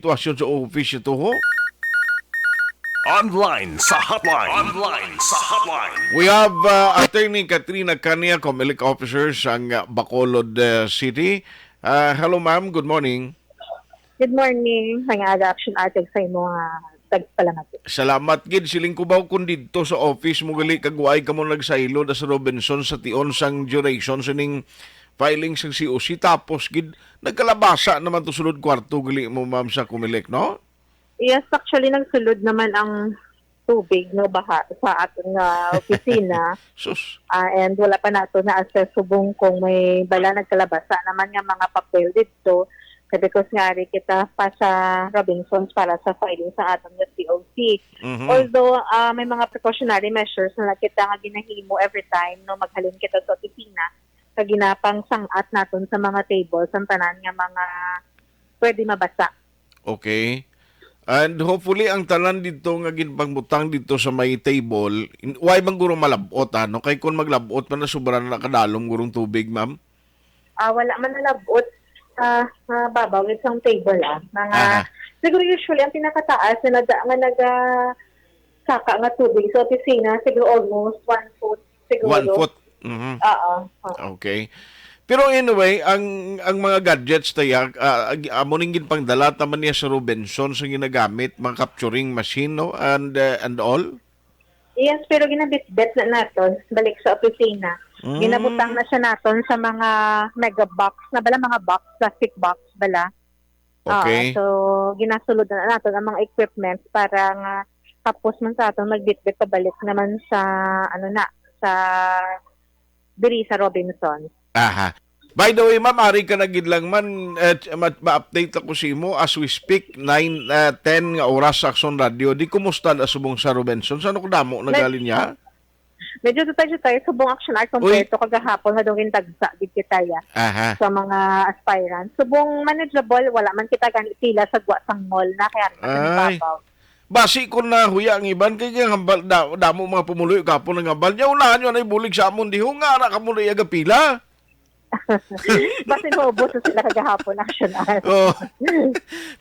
Situasyon sa office ito ho. Online sa hotline. Online sa hotline. We have uh, Attorney Katrina Kanya, Comelec Officer sa uh, Bacolod uh, City. Uh, hello ma'am, good morning. Good morning, mga action artist sa imo nga tagpala natin. Salamat gid siling kubaw kun didto sa office mo gali kagway kamo nagsaylo da sa Robinson sa tion sang duration sining filing sang COC tapos gid nagkalabasa naman to sulod kwarto gali mo ma'am sa Comelec no? Yes, actually nagsulod naman ang tubig no baha sa ating nga opisina Sus. Ah, and wala pa nato na assess subong kung may bala nagkalabasa naman nga mga papel dito kasi because nga rin kita pa sa Robinsons para sa filing sa atong nga COC. Mhm. Although ah, may mga precautionary measures na kita nga ginahimo every time no maghalin kita sa opisina sa ginapang sangat naton sa mga tables ang tanan nga mga pwede mabasa. Okay. And hopefully ang tanan dito nga ginpangbutang dito sa may table, why bang guro malabot ano? Kay kun maglabot man na sobra na nakadalom gurong tubig, ma'am. Ah, wala man nalabot sa uh, babaw isang table ah. Mga Aha. siguro usually ang pinakataas na nag nga nag ah, saka nga tubig sa opisina siguro almost one foot siguro. One foot. Mhm. Oo. Okay. Pero anyway, ang ang mga gadgets tayo, uh, amo ning ginpangdala taman niya sa Robinson sa ginagamit, mga capturing machine no and uh, and all. Yes, pero ginabit-bet na naton balik sa opisina. Mm. Ginabutang na siya naton sa mga mega box na bala mga box, plastic box bala. Okay. so ginasulod na naton ang mga equipment para nga tapos man sa aton magbitbit pabalik naman sa ano na sa diri sa Robinson. Aha. By the way, ma'am, ari ka na gid lang man eh, ma- ma-update ako si mo as we speak 9 uh, 10 nga oras sa Akson Radio. Di kumusta na subong sa Robinson? Saan ko damo nagalin niya? Medyo tayo tayo subong action art kompleto kagahapon dong tagsa gid kita ya Aha. sa mga aspirants. Subong manageable wala man kita gani pila sa gwa sang mall na kaya Ay. Basi ko na huya ang iban kay nga hambal da, damo mga pumuloy kapon ng hambal. Nya unahan yun ay bulig sa amon di ho nga ra ka mo na iyaga pila. Basta maubos na sila kagahapon action. Oh.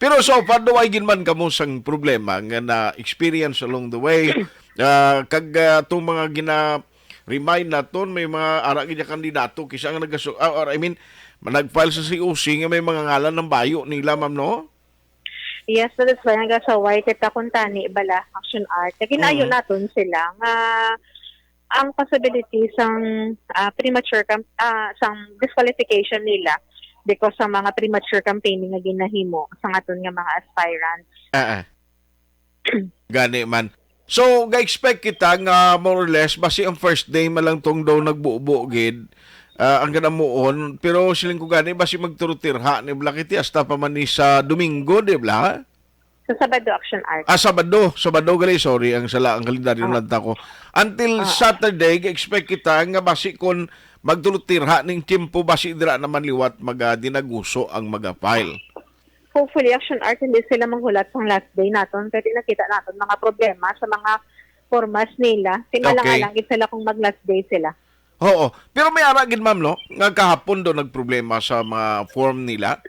Pero so far do ay ginman kamo sang problema nga na experience along the way. Ah, kag uh, tong mga gina remind naton may mga ara gid kandidato kisa nga nagaso ah, or I mean nag-file sa COC nga may mga ngalan ng bayo nila ma'am no? Yes, so that's why nga sa white kita kuntani bala action art. Kaya ginayo Mhm. naton sila nga ang possibility sang ah, premature cam ah, sang disqualification nila because sa mga premature campaigning nga ginahimo sa aton nga mga aspirants. Ah. Gani man. So, ga-expect kita nga more or less basi ang first day malang tong daw nagbuo gid. Ah, ang ganamuon pero siling ko gani basi magturutirha ni Blakiti hasta pa man ni sa Domingo, di ba? Sa Sabado action art. Ah, Sabado. Sabado gali, sorry. Ang sala, ang kalendaryo Ah. lang ko. Until Ah. Saturday, expect kita nga basi kon magtulutirha ning timpo basi dira naman liwat maga dinaguso ang maga-file. Hopefully action art hindi sila manghulat sa last day naton pero nakita naton mga problema sa mga formas nila. Tingala Okay. lang sila kung mag last day sila. Oo. Pero may ara gid ma'am no, nga kahapon do nagproblema sa mga form nila.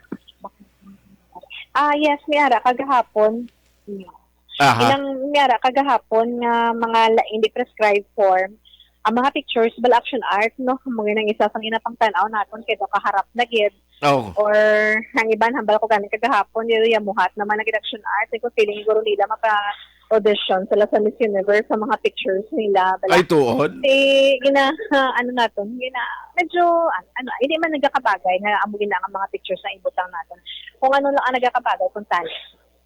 Ah, yes, Miara, kagahapon. Aha. Ilang Miara, kagahapon nga mga la- hindi prescribed form, ang mga pictures, bala action art, no? Mga nang isa sa ginapang tanaw naton kay kaharap na gid Oh. or ang iban hambal ko ganing kagahapon dito ya muhat naman na gid action art ko feeling guro nila mapa audition sila sa Miss Universe sa mga pictures nila bala Ay tuod. eh, gina, ano naton, gina, medyo, ano, ano, hindi man nagkakabagay na amo gina ang mga pictures na ibutang natin. Kung ano lang ang nagkakabagay, kung tali.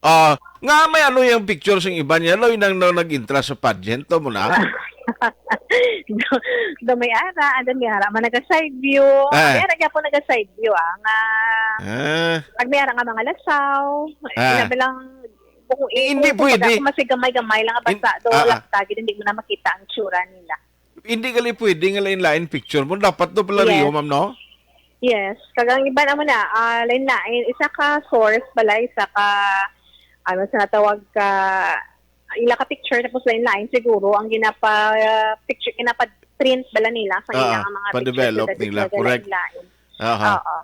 Ah, nga may ano yung picture sing iba niya no nang no, nag-intra sa pageant to mo na. do, do may ara, ano may ara, man naga-side view. Ah. May ara po naga-side view, ah, nga, Ah. pag may ara nga mga lasaw, ah. lang, kung, Eh, hindi kung- kung pwede. Kung masigamay-gamay lang In- do, ah, ah. laptagid, hindi mo na makita ang tsura nila. Hindi gali pwede nga lain-lain picture mo. Dapat do pala Yes. Ma'am no? Yes, kagang iba naman na, ah lain lain, isa ka source pala, isa ka, ano sa natawag ka, ila ka picture, tapos lain lain siguro, ang ginapa, ah, picture, ginapa print bala nila sa Ah, ilang mga pa-develop nila, correct. Lain. Aha. Oo.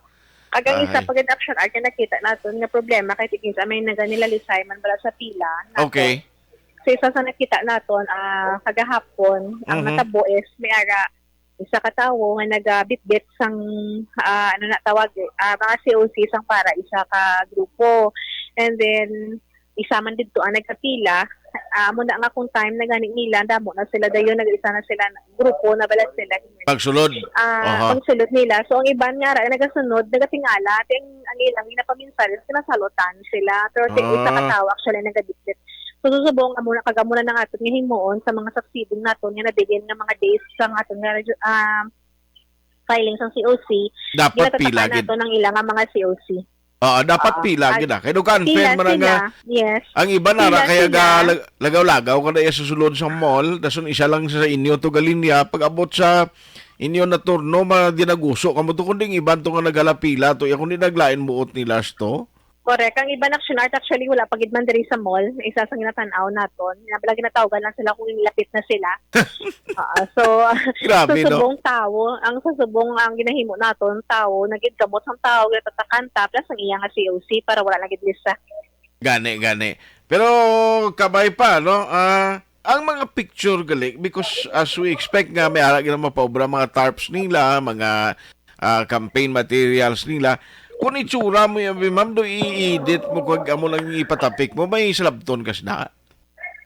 Kag ang isa Ahay. pag action art nga nakita naton nga problema kay tigis amay nga nila lisay man bala sa pila. naton. Okay. So isa sa nakita naton ah kagahapon ang Mhm. natabo is may ara isa ka tawo nga nagabitbit sang ah, ano na tawag eh, ah, mga COC sang para isa ka grupo. And then isa man dito ang nagkapila amo na nga kung time na gani nila damo na sila dayon nag-isa na sila grupo na bala sila Pagsulod. ah Aha. pagsulot nila. So ang iban nga ra nagasunod, nagatingala, ting ang ilang ginapaminsan sinasalutan sila. Pero ting Ah. isa ka tawo actually nagadikit. So susubong amo na kagamuna na nga aton nga himuon sa mga succeeding naton nga nabigyan ng mga days sa aton nga um, filing sa COC. Dapat pila gid. nato ng ilang nga mga COC. Oo, dapat Oo. pila gid. ah. Kay do kan Pila man sila. nga Yes. ang iba na ra Pila kaya sila. ga lag- lagaw-lagaw kada iya susulod sa mall, dason isa lang sa inyo to galinya pag abot sa inyo na turno ma dinaguso kamo to kundi iban to nga nagala pila to ya kundi naglain buot ni last to. Correct. Ang iba action art actually wala pagid man diri sa mall. Isa sa ginatanaw naton. Nabala ginatawagan lang sila kung nilapit na sila. Ah, so Grabe sa no. subong tao, ang sa subong ang ginahimo naton tao, nagid kamot sang tao tatakanta plus ang iya nga COC para wala nagid lista. Gani, gani. Pero kabay pa, no? Ah, ang mga picture gali, because as we expect nga, may ara gina mapaobra mga tarps nila, mga ah, campaign materials nila. Kung itsura mo yan, ma'am, do i-edit mo kung amo lang ipatapik mo, may salabton kas na.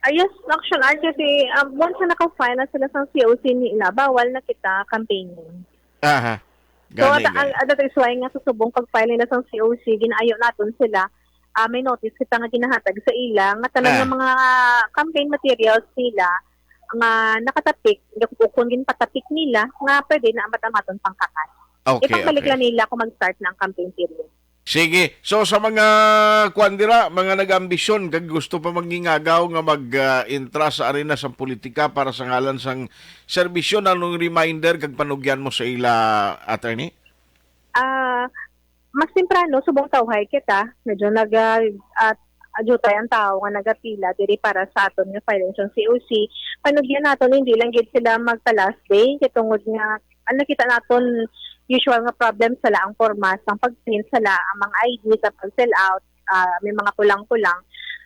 Ayos, action art kasi um, once na naka-file na sila sa COC nila, bawal na kita campaigning. Aha. So, Gani, at, that is why nga sa subong pag-file nila sa COC, ginaayo naton sila, ah, may notice kita nga ginahatag sa ila, nga tanan Ah. mga campaign materials nila, nga nakatapik, kung patapik nila, nga pwede na amat-amaton pangkakas. Okay, Ipabalik okay. lang nila kung mag-start ang campaign period. Sige. So sa mga kwandira, mga nag-ambisyon, kag gusto pa magingagaw nga mag-intra sa arena sa politika para sa ngalan sang serbisyo, anong reminder kag panugyan mo sa ila, attorney? Ah, mas temprano subong tawhay kita, medyo nag at adjutay ang tao nga nagapila diri para sa aton nga sa COC. Panugyan naton hindi lang gid sila magpa last day kitungod nga ang nakita naton usual nga problem sala ang forma sang pag-print sala ang mga ID sa pag-fill out, ah, may mga kulang-kulang.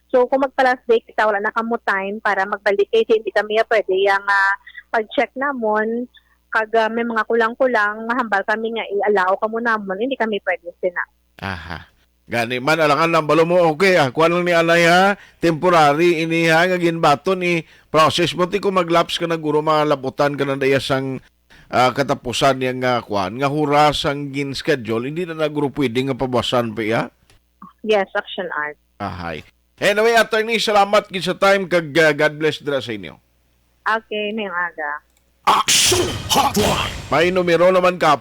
So kung magpa-last day kita wala na kamo time para magbalik kay hindi kami pwede yang ah, pag-check namon kag ah, may mga kulang-kulang mahambal kami nga i-allow kamo namon hindi kami pwede sina. Aha. Gani man alangan lang balo mo okay ah kuan lang ni anay ha temporary iniha nga ginbaton i process mo ti ko maglaps ka na guro malabutan ka na daya ah, katapusan yang nga kuan nga hura sang gin schedule hindi na na guro pwede nga pabawasan pa ya. Yes, action art. Ahay. Anyway, attorney, salamat gid sa time kag uh, God bless dira sa inyo. Okay, may aga. Action Hotline. May numero naman ka